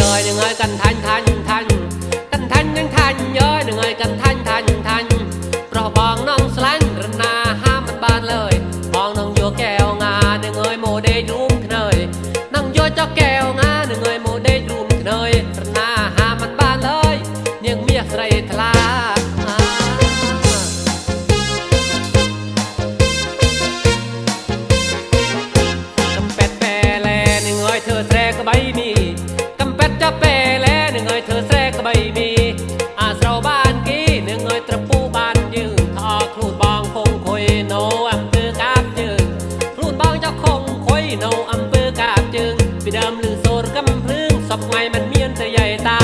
ย้อยหนึ่งเอ้ยกันทันทันทันกันทันยังทันย้อยหนึ่งเอ้ยกันทันทันทันเราะบองน้องสลันรนาห้ามมันบานเลยบองน้องโยแก้วงาหนึ่งเอ้ยโมเดรูมเนยน้องโยเจ้าแก้วงาหนึ่งเอ้ยโมเดรูมเนยรนาห้ามมันบานเลยเนียงเมียใส่ทลาเธอแทรก็ใบมี จะเปแลหนึ่งเอยเธอแทรกก็ไม่มีอาสาวบ้านกี้หนึ่งเอยตะปูบ้านยืงทอครูดบองคงคุยโนอำเภอกาบจึงครูดบองเจ้าคงคุยโนอำเภอกาบจึงไปเดิมลือโซรกำพลึงสอบไงมันเมียนเธอใหญ่ตา